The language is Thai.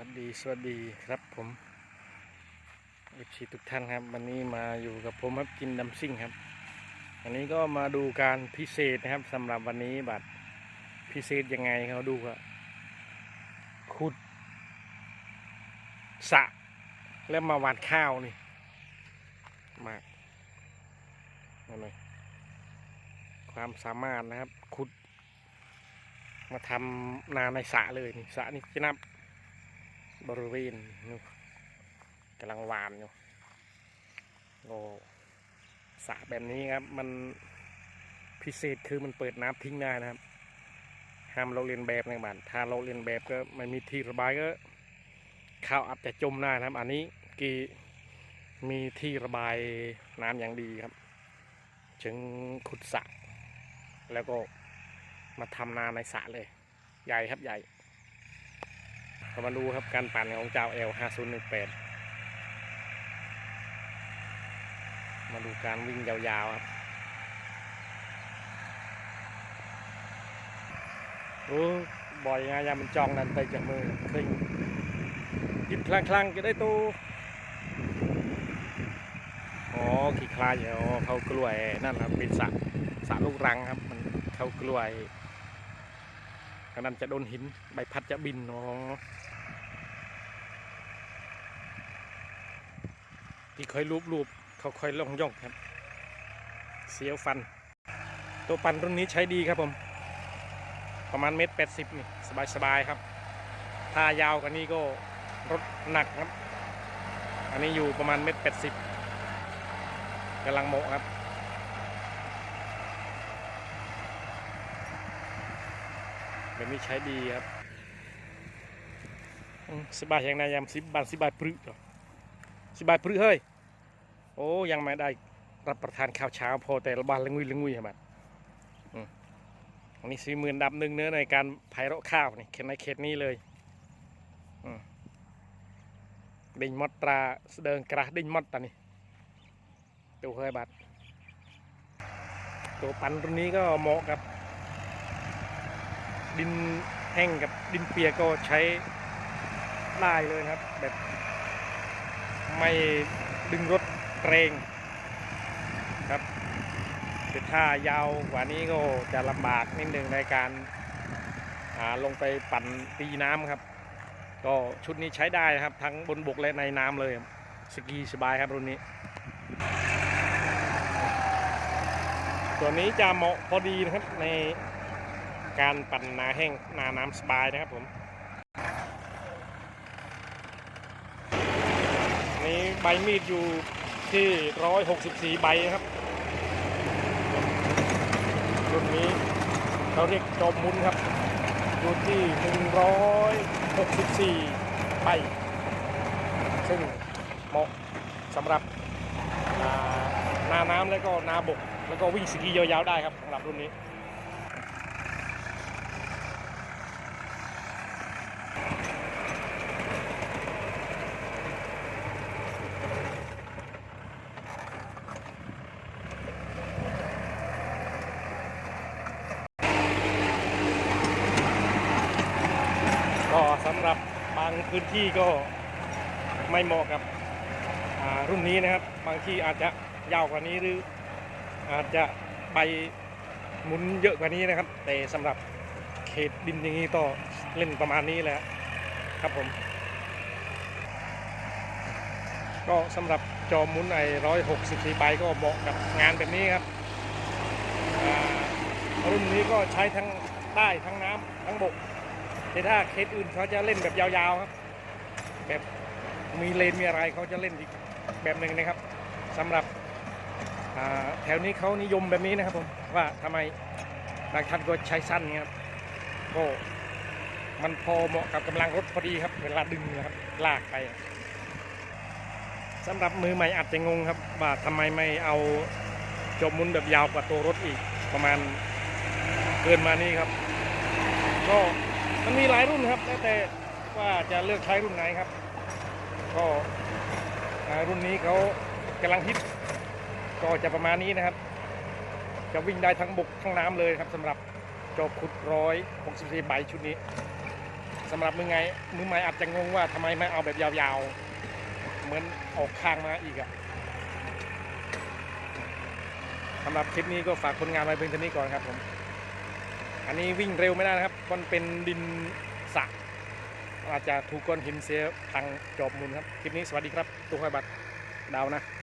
วัสดีสวัสดีครับผมเอฟซีทุกท่านครับ วันนี้มาอยู่กับผมครับกินดำซิ่งครับ อันนี้ก็มาดูการพิเศษนะครับสำหรับวันนี้บัตรพิเศษยังไงเขาดูว่าขุดสะแล้วมาหวานข้าวนี่มากนั่นเลยความสามารถนะครับขุด มาทำนาในสะเลยนี่สะนี่จะนับ บริเวณนู่กำลังวานอยู่โอ้สระแบบนี้ครับ มันพิเศษคือมันเปิดน้ำทิ้งได้นะครับ ห้ามเราเรียนแบบในบ้านถ้าเราเรียนแบบก็ไม่มีที่ระบายก็ข้าวอับจะจมได้นะครับ อันนี้กีมีที่ระบายน้ำอย่างดีครับจึงขุดสระแล้วก็มาทำนาในสระเลย ใหญ่ครับใหญ่ เรามาดูครับการปั่นของเจ้า L 5 0 1 8มาดูการวิ่งยาวๆครับ โอ้บ่อยไงยามันจองนั่นไปจากมือคลิงหยิบคลั่งๆจะได้ตัวอ๋อขี้คลายอ๋อเขากล้วยนั่นครับเป็นสระสระลูกรังครับ มันเขากล้วย อันนั้นจะโดนหินใบพัดจะบินอ๋อที่ค่อยรูปรูปเขาค่อยล่องย่องครับ เสียวฟัน ตัวปันรุ่นนี้ใช้ดีครับผม ประมาณเมตรแปดสิบนี่สบายสบายๆครับ ถ้ายาวกว่านี้ก็รถหนักครับ อันนี้อยู่ประมาณเมตรแปดสิบกำลังโมะครับ แบบนี้ใช้ดีครับสิบาทอย่างนายามสิบบาทสิบบาทปรึกสิบบาทปรึกเฮ้ย โอ้ยังไม่ได้รับประทานข้าวเช้าพอแต่ละบานละงุยละงุยครับอืมอันนี้สี่หมื่นดับหนึ่งเนื้อในการไผ่เราะข้าวนี่เขตในเขตนี้เลยดิ่งมดตราเดินกระดิ่งมดตานี่ตัวเฮ้ยบัตรตัวปันรุ่นนี้ก็เหมาะกับ ดินแห้งกับดินเปียกก็ใช้ได้เลยครับ แบบไม่ดึงรถเกรงครับแต่ถ้ายาวกว่านี้ก็จะลำบากนิดหนึ่งในการาลงไปปั่นตีน้ำครับ ก็ชุดนี้ใช้ได้ครับ ทั้งบนบกและในน้ำเลยสกีสบายครับรุ่นนี้ ตัวนี้จะเหมาะพอดีนะครับใน การปั่นนาแห้งนาน้ำสบายนะครับผม นี่ใบมีดอยู่ที่164ใบนะครับรุ่นนี้เขาเรียกจอมมุนครับอยู่ที่164ใบ ซึ่งเหมาะสำหรับอ่านาน้ำแล้วก็นาบก แล้วก็วิ่งสกียาวๆได้ครับสำหรับรุ่นนี้ ก็ สำหรับบางพื้นที่ก็ไม่เหมาะกับรุ่นนี้นะครับ บางที่อาจจะยาวกว่านี้หรือ อาจจะใบหมุนเยอะกว่านี้นะครับ แต่สำหรับเขตดินอย่างนี้ก็เล่นประมาณนี้แหละครับผม ก็สำหรับจอหมุนไอ้ร้อยหกสิบสี่ใบก็เหมาะกับงานแบบนี้ครับรุ่นนี้ก็ใช้ทั้งใต้ทั้งน้ำทั้งบก แต่ถ้าเคสอื่นเขาจะเล่นแบบยาวๆครับ แบบมีเลนมีอะไรเขาจะเล่นอีกแบบหนึ่งนะครับสำหรับแถวนี้เขานิยมแบบนี้นะครับผมว่าทำไมบางท่านก็ใช้สั้นครับก็มันพอเหมาะกับกำลังรถพอดีครับ เวลาดึงนะครับลากไปสำหรับมือใหม่อาจจะงงครับว่าทำไมไม่เอาจบมุนแบบยาวกว่าตัวรถอีกประมาณเกินมานี่ครับ ก็ มันมีหลายรุ่นครับแล้วแต่ว่าจะเลือกใช้รุ่นไหนครับ ก็รุ่นนี้เขากำลังฮิตก็จะประมาณนี้นะครับ จะวิ่งได้ทั้งบกทั้งน้ำเลยครับสำหรับจอบขุดร้อยหกสิบสี่ใบชุดนี้สำหรับมือไงมือใหม่อาจจะงงว่าทำไมไม่เอาแบบยาวๆ เหมือนออกข้างมาอีกอะสำหรับคลิปนี้ก็ฝากผลงานไว้เพียงเท่านี้ก่อนครับผม อันนี้วิ่งเร็วไม่ได้นะครับ มันเป็นดินสระอาจจะถูกก้อนหินเสียพังจอบมุนครับ คลิปนี้สวัสดีครับตู้ห้อยบัตรดาวนะ